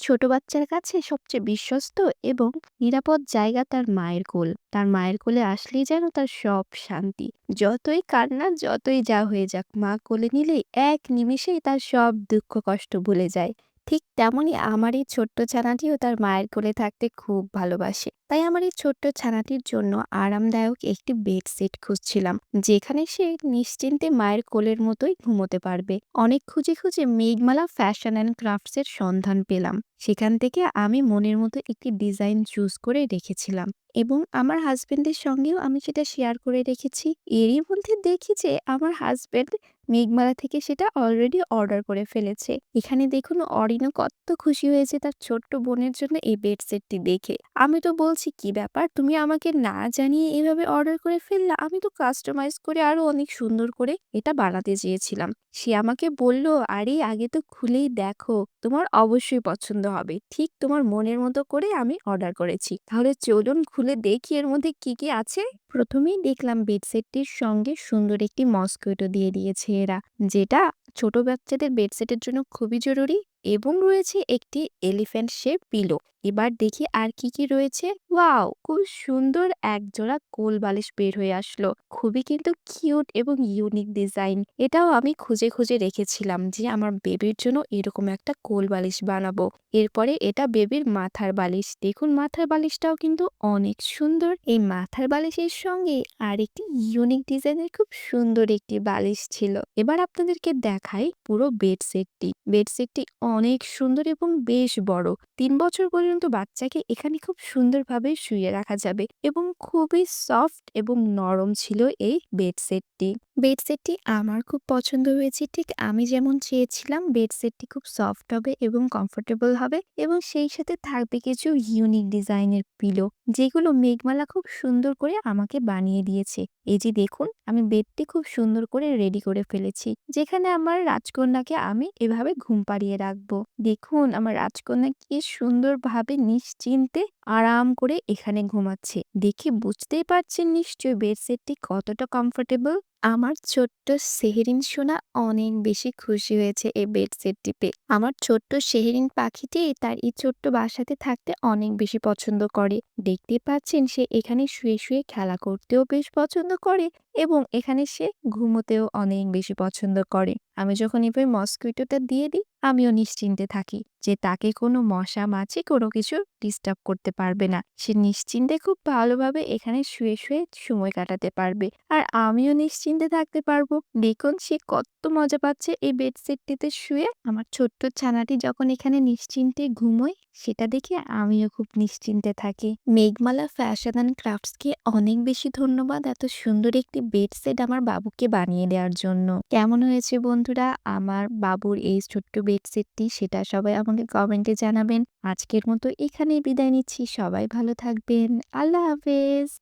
ছোট বাচ্চার কাছে সবচেয়ে বিশ্বস্ত এবং নিরাপদ জায়গা তার মায়ের কোল। তার মায়ের কোলে আসলেই যেন তার সব শান্তি। যতই কান্না, যতই যা হয়ে যাক, মা কোলে নিলেই এক নিমেষেই তার সব দুঃখ কষ্ট ভুলে যায়। ঠিক তেমনই আমার এই ছোট্ট ছানাটিও তার মায়ের কোলে থাকতে খুব ভালোবাসে। তাই আমার এই ছোট্ট ছানাটির জন্য আরামদায়ক একটি বেডশিট খুঁজছিলাম, যেখানে সে নিশ্চিন্তে মায়ের কোলের মতোই ঘুমোতে পারবে। অনেক খুঁজে, খুঁজে মেঘমালা ফ্যাশন অ্যান্ড ক্রাফটস এর সন্ধান পেলাম। সেখান থেকে আমি মনের মতো একটি ডিজাইন চুজ করে রেখেছিলাম এবং আমার হাসবেন্ডের সঙ্গেও আমি সেটা শেয়ার করে রেখেছি। এরই মধ্যে দেখি যে আমার হাসবেন্ড মেঘমালা থেকে সেটা অলরেডি অর্ডার করে ফেলেছে। এখানে দেখুন অরিনও কত খুশি হয়েছে তার ছোট্ট বোনের জন্য এই বেডশিটটি দেখে। আমি তো বলছি, "কি ব্যাপার? তুমি আমাকে না জানিয়ে এভাবে অর্ডার করে ফেললা? আমি তো কাস্টমাইজ করে আরও অনেক সুন্দর করে এটা বানাতে চেয়েছিলাম।" সে আমাকে বলল, "আরে আগে তো খুলেই দেখো, তোমার অবশ্যই পছন্দ হবে। ঠিক তোমার মনের মতো করে আমি অর্ডার করেছি। তাহলে চলুন খুলে দেখি এর মধ্যে কি, কি আছে?" প্রথমেই দেখলাম বেডশিটটির সঙ্গে সুন্দর একটি মসকুইটো দিয়ে দিয়েছে এরা, যেটা ছোট বাচ্চাদের বেডসেটের জন্য খুবই জরুরি এবং রয়েছে একটি এলিফ্যান্ট শেপ পিলো। এবার দেখি আর কি, কি রয়েছে। ওয়াও! খুব সুন্দর একজোড়া কোল বালিশ বের হয়ে আসলো। খুবই কিন্তু কিউট এবং ইউনিক ডিজাইন। এটাও আমি খুঁজে, খুঁজে রেখেছিলাম যে আমার বেবির জন্য এরকম একটা কোল বালিশ বানাবো। এরপরে এটা বেবির মাথার বালিশ। দেখুন মাথার বালিশটাও কিন্তু অনেক সুন্দর। এই মাথার বালিশের সঙ্গে আরেকটি ইউনিক ডিজাইনের খুব সুন্দর একটি বালিশ ছিল। এবার আপনাদেরকে দেখাই পুরো বেডশিটটি। বেডশিটটি অনেক সুন্দর এবং বেশ বড়। তিন বছর পর্যন্ত বাচ্চাকে এখানে খুব সুন্দরভাবে শুয়ে রাখা যাবে এবং খুবই সফট এবং নরম ছিল এই বেডশিটটি। বেডশিটটি আমার খুব পছন্দ হয়েছে। ঠিক আমি যেমন চেয়েছিলাম বেডশিটটি খুব সফট হবে এবং কমফোর্টেবল হবে এবং সেই সাথে থাকবে কিছু ইউনিক ডিজাইনের পিলো, যেগুলো মেঘমালা খুব সুন্দর করে আমাকে বানিয়ে দিয়েছে। এই যে দেখুন আমি বেডটি খুব সুন্দর করে রেডি করে ফেলেছি, যেখানে আমার রাজকন্যাকে আমি এভাবে ঘুম পাড়িয়ে রাখব। দেখুন আমার রাজকন্যা কি সুন্দরভাবে নিশ্চিন্তে আরাম করে এখানে ঘুমাচ্ছে। দেখে বুঝতেই পারছেন নিশ্চয়ই বেডশিটটি কতটা কমফোর্টেবল। আমার ছোট্ট সেহেরিন সোনা অনেক বেশি খুশি হয়েছে এই বেডশিটটি পেয়ে। আমার ছোট্ট সেহেরিন পাখিটি তার এই ছোট্ট বাসাতে থাকতে অনেক বেশি পছন্দ করে। দেখতে পাচ্ছেন সে এখানে শুয়ে, শুয়ে খেলা করতেও বেশ পছন্দ করে এবং এখানে সে ঘুমোতেও অনেক বেশি পছন্দ করে। আমি যখন এভাবে মসকুইটোটা দিয়ে দিই, আমিও নিশ্চিন্তে থাকি যে তাকে কোনো মশা মাছি কোনো কিছু ডিস্টার্ব করতে পারবে না। সে নিশ্চিন্তে খুব ভালোভাবে এখানে শুয়ে, শুয়ে সময় কাটাতে পারবে। আর আমিও নিশ্চিন্তে থাকতে পারব। দেখুন সে কত মজা পাচ্ছে এই বেডশিটটিতে শুয়ে। আমার ছোট্ট ছানাটি যখন এখানে নিশ্চিন্তে ঘুমোয়, সেটা দেখে আমিও খুব নিশ্চিন্তে থাকি। মেঘমালা ফ্যাশন অ্যান্ড ক্রাফটসকে অনেক বেশি ধন্যবাদ এত সুন্দর একটি বেডশিট আমার বাবুকে বানিয়ে দেওয়ার জন্য। কেমন হয়েছে বন্ধুরা আমার বাবুর এই ছোট্ট বেডশিটটি সেটা সবাই আমাকে কমেন্টে জানাবেন। আজকের মতো এখানেই বিদায় নিচ্ছি। সবাই ভালো থাকবেন। আল্লাহ হাফেজ।